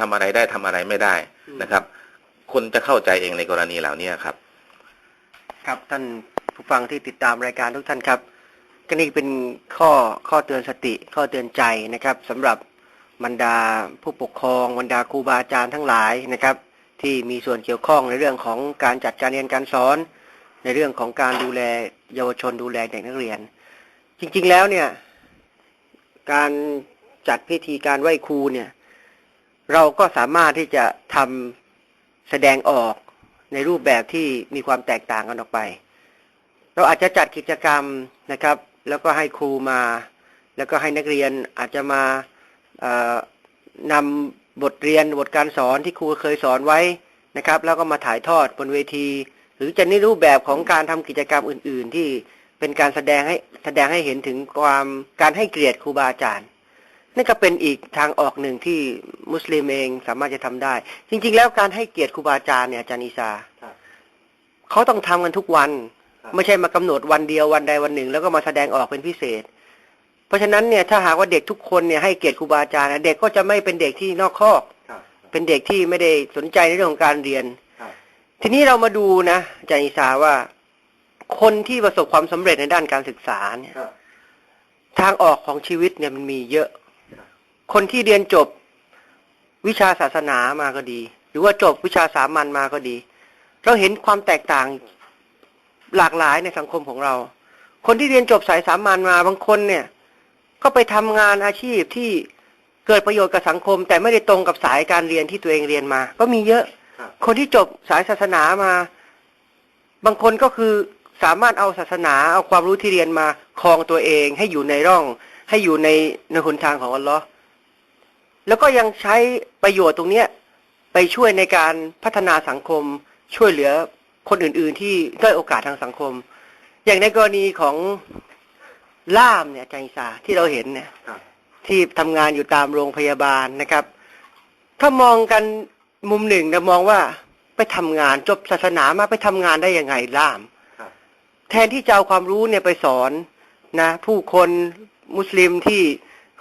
ทำอะไรได้ทำอะไรไม่ได้นะครับ คนจะเข้าใจเองในกรณีเหล่านี้ครับ ครับท่านผู้ฟังที่ติดตามรายการทุกท่านครับก็นี่เป็นข้อข้อเตือนสติ ข้อเตือนใจนะครับสำหรับบรรดาผู้ปกครองบรรดาครูบาอาจารย์ทั้งหลายนะครับ ที่มีส่วนเกี่ยวข้องในเรื่องของการจัดการเรียนการสอน ในเรื่องของการดูแลเยาวชนดูแลเด็กนักเรียน จริง ๆแล้วเนี่ย การจัดพิธีการไหว้ครูเนี่ย เราก็สามารถที่จะทำแสดงออกในรูปแบบที่มีความแตกต่างกันออกไป เราอาจจะจัดกิจกรรมนะครับ แล้วก็ให้ครูมา แล้วก็ให้นักเรียนอาจจะมานำบทเรียนบทการสอนที่ครูเคยสอนไว้นะครับ แล้วก็มาถ่ายทอดบนเวที หรือจะในรูปแบบของการทำกิจกรรมอื่น ๆ ที่เป็นการแสดงให้แสดงให้เห็นถึงความการให้เกียรติครูบาอาจารย์ นั่นก็เป็นอีกทางออกหนึ่งที่มุสลิมเองสามารถจะทำได้ จริง ๆ แล้วการให้เกียรติครูบาอาจารย์เนี่ยอาจารย์อิสาครับเขาต้องทำกันทุกวันครับไม่ใช่มากำหนดวันเดียววันใดวันหนึ่ง แล้วก็มาแสดงออกเป็นพิเศษ เพราะฉะนั้นเนี่ยถ้าหากว่าเด็กทุกคนเนี่ยให้เกียรติครูบาอาจารย์นะเด็กก็จะไม่เป็นเด็กที่นอกคอกครับเป็นเด็กที่ไม่ได้สนใจในเรื่องของการเรียนครับทีนี้เรามาดูนะอาจารย์อิสาว่าคนที่ประสบความสำเร็จในด้านการศึกษาเนี่ยครับทางออกของชีวิตเนี่ยมันมีเยอะ ครับคนที่เรียนจบวิชาศาสนามาก็ดี หรือว่าจบวิชาสามัญมาก็ดี เราเห็นความแตกต่างหลากหลายในสังคมของเรา คนที่เรียนจบสายสามัญมาบางคนเนี่ย ก็ไปทำงานอาชีพที่เกิดประโยชน์กับสังคม แต่ไม่ได้ตรงกับสายการเรียนที่ตัวเองเรียนมา ก็มีเยอะครับคนที่จบสายศาสนามา บางคนก็คือสามารถเอาศาสนาเอาความรู้ที่เรียนมาครองตัวเองให้อยู่ในร่อง ให้อยู่ในในหนทางของอัลลอฮ์ แล้วก็ยังใช้ประโยชน์ตรงเนี้ยไปช่วยในการพัฒนาสังคม ช่วยเหลือคนอื่น ๆ ที่ด้อยโอกาสทางสังคม อย่างในกรณีของล่ามเนี่ยอาจารย์อิสาที่เราเห็นเนี่ยครับที่ทำงานอยู่ตามโรงพยาบาลนะครับ ถ้ามองกันมุมหนึ่งนะมองว่าไปทำงานจบศาสนามาไปทำงานได้ยังไงล่ามครับแทนที่จะเอาความรู้เนี่ยไปสอนนะ ผู้คนมุสลิมที่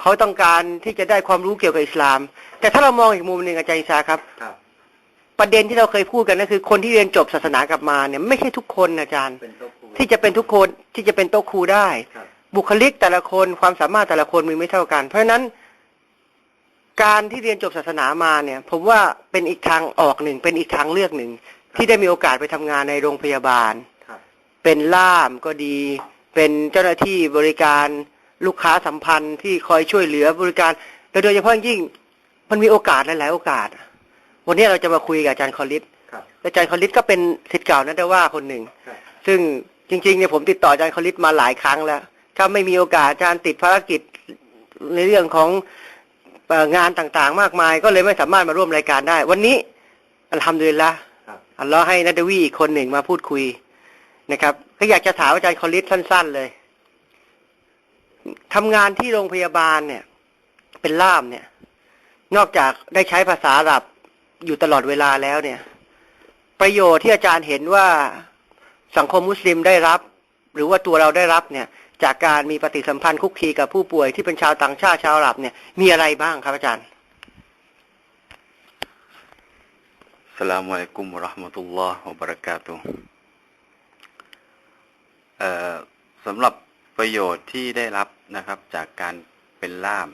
เขาต้องการที่จะได้ความรู้เกี่ยวกับอิสลาม แต่ถ้าเรามองอีกมุมหนึ่งอาจารย์อิสาครับครับประเด็นที่เราเคยพูดกันก็คือ คนที่เรียนจบศาสนากลับมาเนี่ยไม่ใช่ทุกคนอาจารย์เป็นโต๊ะครูที่จะเป็นทุกคนที่จะเป็นโต๊ะครูได้ครับบุคลิกแต่ละคนความสามารถแต่ละคนมีไม่เท่ากัน เพราะฉะนั้น การที่เรียนจบศาสนามาเนี่ย ผมว่าเป็นอีกทางออกหนึ่งเป็นอีกทางเลือกหนึ่งที่ได้มีโอกาสไปทำงานในโรงพยาบาลครับเป็นล่ามก็ดี เป็นเจ้าหน้าที่บริการ ลูกค้าสัมพันธ์ที่คอยช่วยเหลือบริการและโดยเฉพาะยิ่งมันมีโอกาสหลายๆโอกาส วันนี้เราจะมาคุยกับอาจารย์คอลิสครับอาจารย์คอลิสก็เป็นศิษย์เก่านัตว่าคนหนึ่งครับซึ่งจริงๆเนี่ยผมติดต่ออาจารย์คอลิสมาหลายครั้งแล้ว ถ้าไม่มีโอกาสอาจารย์ติดภารกิจในเรื่องของเอ่องานต่างๆ มากมาย ก็เลยไม่สามารถมาร่วมรายการได้ วันนี้อัลฮัมดุลิลละครับอัลลอฮ์ให้นัดวีอีกคนหนึ่งมาพูดคุยนะครับ ก็อยากจะถามอาจารย์คอลิสสั้น ๆ เลย ทำงานที่โรงพยาบาลเนี่ย เป็นล่ามเนี่ย นอกจากได้ใช้ภาษาอาหรับอยู่ตลอดเวลาแล้วเนี่ย ประโยชน์ที่อาจารย์เห็นว่าสังคมมุสลิมได้รับ หรือว่าตัวเราได้รับเนี่ย จากการมีปฏิสัมพันธ์คุกคีกับผู้ป่วยที่เป็นชาวต่างชาติชาวอาหรับเนี่ยมีอะไรบ้างครับอาจารย์สลามุอะลัยกุมะราะห์มะตุลลอฮ์วะบราะกาตุสำหรับประโยชน์ที่ได้รับ นะครับ จากการเป็นล่าม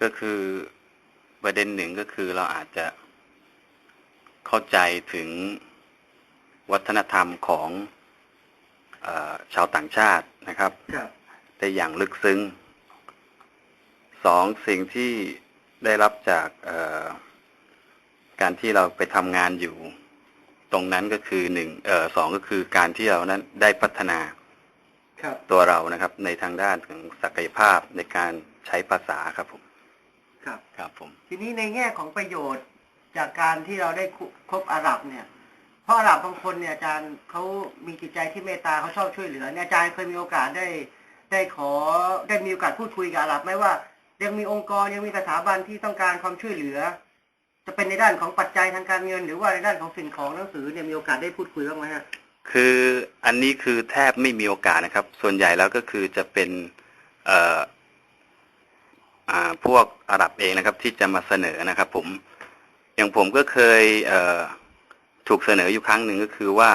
ก็คือประเด็นหนึ่งก็คือเราอาจจะเข้าใจถึงวัฒนธรรมของเออชาวต่างชาตินะครับครับได้อย่างลึกซึ้งสองสิ่งที่ได้รับจากเอ่อการที่เราไปทำงานอยู่ ตรงนั้นก็คือหนึ่งเอ่อสองก็คือการที่เรานั้นได้พัฒนาครับ ตัวเรานะครับ ในทางด้านของศักยภาพในการใช้ภาษาครับผมครับครับผม ทีนี้ในแง่ของประโยชน์จากการที่เราได้คุคบอาหรับเนี่ยเพราะอาหรับบางคนเนี่ยอาจารย์เขามีจิตใจที่เมตตาเขาชอบช่วยเหลือเนี่ยอาจารย์เคยมีโอกาสได้ได้ขอได้มีโอกาสพูดคุยกับอาหรับไหมว่ายังมีองค์กรยังมีสถาบันที่ต้องการความช่วยเหลือ จะเป็นในด้านของปัจจัยทางการเงิน หรือว่าในด้านของสิ่งของหนังสือเนี่ยมีโอกาสได้พูดคุยบ้างไหมฮะ คืออันนี้คือแทบไม่มีโอกาสนะครับ ส่วนใหญ่แล้วก็คือจะเป็นเอ่ออ่าพวกอาหรับเองนะครับ ที่จะมาเสนอนะครับ ผม อย่างผมก็เคยเอ่อถูกเสนออยู่ครั้งหนึ่งก็คือว่า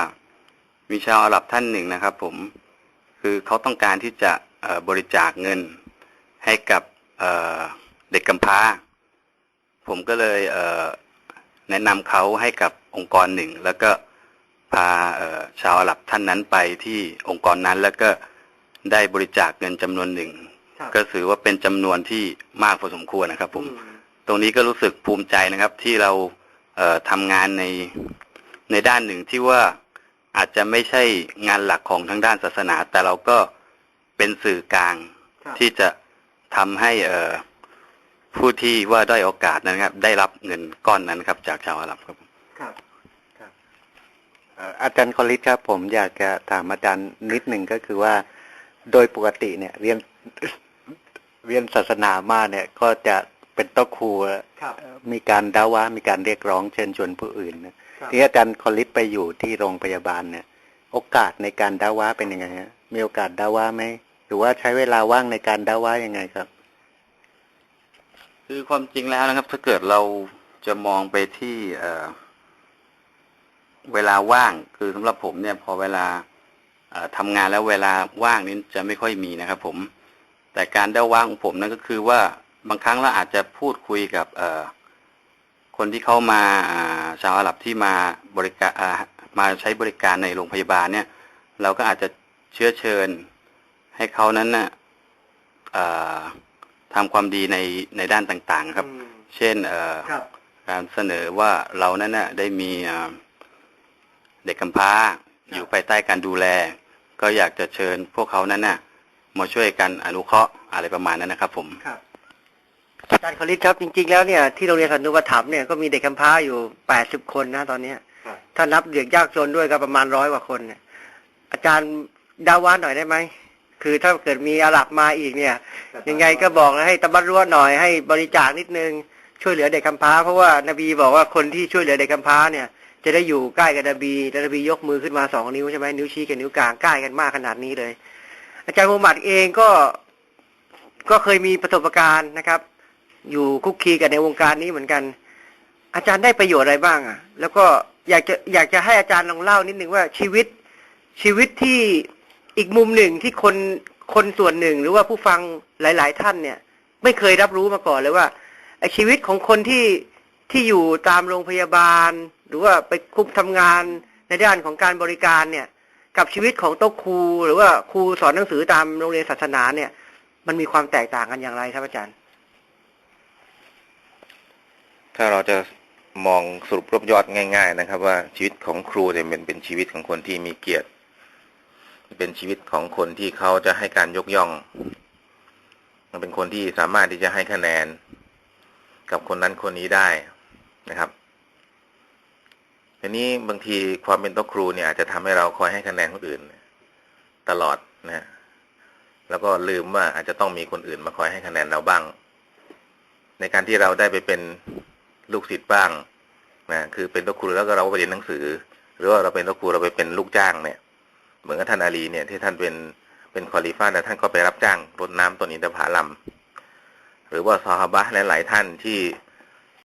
มีชาวอาหรับท่านหนึ่งนะครับ ผมคือเขาต้องการที่จะบริจาคเงินให้กับเเด็กกำพร้า ผมก็เลยเแนะนำเขาให้กับองค์กรหนึ่ง แล้วก็ พาเอ่อชาวอาหรับท่านนั้นไปที่องค์กรนั้นแล้วก็ได้บริจาคเงินจำนวนหนึ่งครับก็ถือว่าเป็นจำนวนที่มากพอสมควรนะครับ ผมอืตรงนี้ก็รู้สึกภูมิใจนะครับ ที่เราเอ่อทำงานในในด้านหนึ่งที่ว่าอาจจะไม่ใช่งานหลักของทางด้านศาสนา แต่เราก็เป็นสื่อกลางครับที่จะทำให้เอ่อผู้ที่ว่าได้อยโอกาสนะครับ ได้รับเงินก้อนนั้นครับ จากชาวอาหรับครับครับเอ่ออาจารย์คอลิสครับ ผมอยากจะถามอาจารย์นิดหนึ่งก็คือว่า โดยปกติเนี่ย เรียนเรียนศาสนามาเนี่ย ก็จะเป็นโต๊ะครูครับมีการด่าว่ามีการเรียกร้องเชิญชวนผู้อื่นนะครับที่อาจารย์คอลิสไปอยู่ที่โรงพยาบาลเนี่ย โอกาสในการด่าว่าเป็นยังไงฮะมีโอกาสด่าว่าไหมหรือว่าใช้เวลาว่างในการด่าว่ายังไงครับ คือความจริงแล้วนะครับ ถ้าเกิดเราจะมองไปที่เอ่อ เวลาว่างคือสำหรับผมเนี่ยพอเวลาเอ่อทำงานแล้วเวลาว่างนี้จะไม่ค่อยมีนะครับ ผม แต่การได้ว่างของผมนั่นก็คือว่าบางครั้งเราอาจจะพูดคุยกับเอ่อคนที่เข้ามาอ่าชาวอาหรับที่มาบริการอ่ามาใช้บริการในโรงพยาบาลเนี่ย เราก็อาจจะเชื้อเชิญ ให้เขานั้นน่ะเอ่อทำความดีในในด้านต่างๆ ครับอืมเช่นเอ่อครับการเสนอว่าเรานั้นน่ะได้มี เอ่อเด็กกำพร้า อยู่ภายใต้การดูแล ก็อยากจะเชิญพวกเขานั้นน่ะมาช่วยกันอนุเคราะห์อะไรประมาณนั้นนะครับ ผมครับอาจารย์คลิตครับจริง ๆ แล้วเนี่ยที่โรงเรียนสันนุปถัมภ์เนี่ยก็มีเด็กกำพร้าอยู่แปดสิบคนนะตอนเนี้ยครับถ้านับเด็กยากจนด้วยก็ประมาณร้อยกว่าคนเนี่ยอาจารย์ดาวานหน่อยได้ไหมคือถ้าเกิดมีอาหรับมาอีกเนี่ย ยังไงก็บอกให้ตะบัดรั้วหน่อยให้บริจาคนิดนึงช่วยเหลือเด็กกำพร้า เพราะว่านบีบอกว่าคนที่ช่วยเหลือเด็กกำพร้าเนี่ย จะได้อยู่ใกล้กับนบีแล้วนบียกมือขึ้นมาสองนิ้วใช่ไหมนิ้วชี้กับนิ้วกลางใกล้กันมากขนาดนี้เลย อาจารย์มูฮัมหมัดเองก็ก็เคยมีประสบการณ์นะครับ อยู่คุกคีกับในวงการนี้เหมือนกัน อาจารย์ได้ประโยชน์อะไรบ้างอะ แล้วก็อยากจะอยากจะให้อาจารย์ลองเล่านิดหนึ่งว่าชีวิตชีวิตที่อีกมุมหนึ่งที่คนคนส่วนหนึ่งหรือว่าผู้ฟังหลาย ๆ ท่านเนี่ย ไม่เคยรับรู้มาก่อนเลยว่าไอชีวิตของคนที่ที่อยู่ตามโรงพยาบาล หรือว่าไปคุกทำงานในด้านของการบริการเนี่ย กับชีวิตของโต๊ะครูหรือว่าครูสอนหนังสือตามโรงเรียนศาสนาเนี่ย มันมีความแตกต่างกันอย่างไรครับอาจารย์ ถ้าเราจะมองสรุปรวบยอดง่าย ๆ นะครับ ว่าชีวิตของครูเนี่ยเป็นเป็นชีวิตของคนที่มีเกียรติ เป็นชีวิตของคนที่เขาจะให้การยกย่อง มันเป็นคนที่สามารถที่จะให้คะแนน กับคนนั้นคนนี้ได้นะครับ ทีนี้บางทีความเป็นต๊ะครูเนี่ยอาจจะทำให้เราคอยให้คะแนนคนอื่น ตลอดนะฮะแล้วก็ลืมว่าอาจจะต้องมีคนอื่นมาคอยให้คะแนนเราบ้าง ในการที่เราได้ไปเป็นลูกศิษย์บ้างนะคือเป็นตัวครูแล้วก็เราไปเรียนหนังสือ หรือว่าเราเป็นตัวครูเราไปเป็นลูกจ้างเนี่ย เหมือนกับท่านอาลีเนี่ยที่ท่านเป็นเป็นคอลิฟ้าแต่ท่านก็ไปรับจ้างรดน้ำต้นอินทผลัมหรือว่าซอฮาบะหลายๆท่านที่